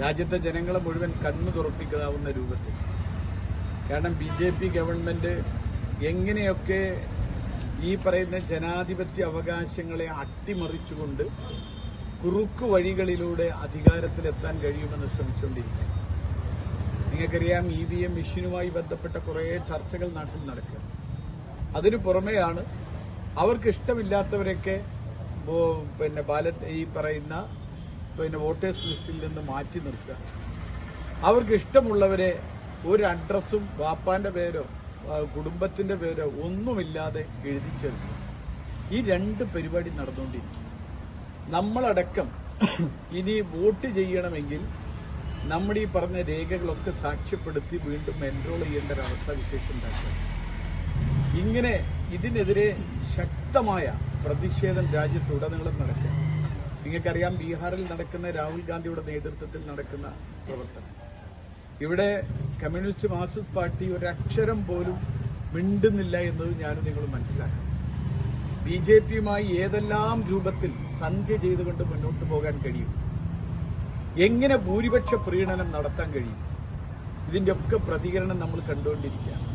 രാജ്യത്തെ ജനങ്ങളെ മുഴുവൻ കണ്ണു തുറപ്പിക്കാവുന്ന രൂപത്തിൽ. കാരണം ബി ജെ പി ഗവൺമെന്റ് എങ്ങനെയൊക്കെ ഈ പറയുന്ന ജനാധിപത്യ അവകാശങ്ങളെ അട്ടിമറിച്ചുകൊണ്ട് കുറുക്കു വഴികളിലൂടെ അധികാരത്തിലെത്താൻ കഴിയുമെന്ന് ശ്രമിച്ചുകൊണ്ടിരിക്കുക. നിങ്ങൾക്കറിയാം ഇ വി എം മെഷീനുമായി ബന്ധപ്പെട്ട കുറേ ചർച്ചകൾ നാട്ടിൽ നടക്കുക. അതിനു പുറമെയാണ് അവർക്ക് ഇഷ്ടമില്ലാത്തവരൊക്കെ പിന്നെ ബാലറ്റ് ഈ പറയുന്ന പിന്നെ വോട്ടേഴ്സ് ലിസ്റ്റിൽ നിന്ന് മാറ്റി നിർത്തുക. അവർക്ക് ഇഷ്ടമുള്ളവരെ ഒരു അഡ്രസ്സും വാപ്പാന്റെ പേരോ കുടുംബത്തിന്റെ പേരോ ഒന്നുമില്ലാതെ എഴുതി ചേർക്കുക ഈ രണ്ട് പരിപാടി നടന്നുകൊണ്ടിരിക്കും. നമ്മളടക്കം ഇനി വോട്ട് ചെയ്യണമെങ്കിൽ നമ്മുടെ ഈ പറഞ്ഞ രേഖകളൊക്കെ സാക്ഷ്യപ്പെടുത്തി വീണ്ടും എൻറോൾ ചെയ്യേണ്ട ഒരവസ്ഥ വിശേഷം ഉണ്ടാക്കുക. ഇങ്ങനെ ഇതിനെതിരെ ശക്തമായ പ്രതിഷേധം രാജ്യത്തുടനീളം നടക്കുക. നിങ്ങൾക്കറിയാം ബീഹാറിൽ നടക്കുന്ന രാഹുൽ ഗാന്ധിയുടെ നേതൃത്വത്തിൽ നടക്കുന്ന പ്രവർത്തനം. ഇവിടെ കമ്മ്യൂണിസ്റ്റ് മാർക്സിസ്റ്റ് പാർട്ടി ഒരക്ഷരം പോലും മിണ്ടുന്നില്ല എന്നത് ഞാനും നിങ്ങൾ മനസ്സിലാക്കണം. ബി ജെ പിയുമായി ഏതെല്ലാം രൂപത്തിൽ സന്ധ്യ ചെയ്തുകൊണ്ട് മുന്നോട്ട് പോകാൻ കഴിയും? എങ്ങനെ ഭൂരിപക്ഷ പ്രീണനം നടത്താൻ കഴിയും? ഇതിന്റെ ഒക്കെ പ്രതികരണം നമ്മൾ കണ്ടുകൊണ്ടിരിക്കുകയാണ്.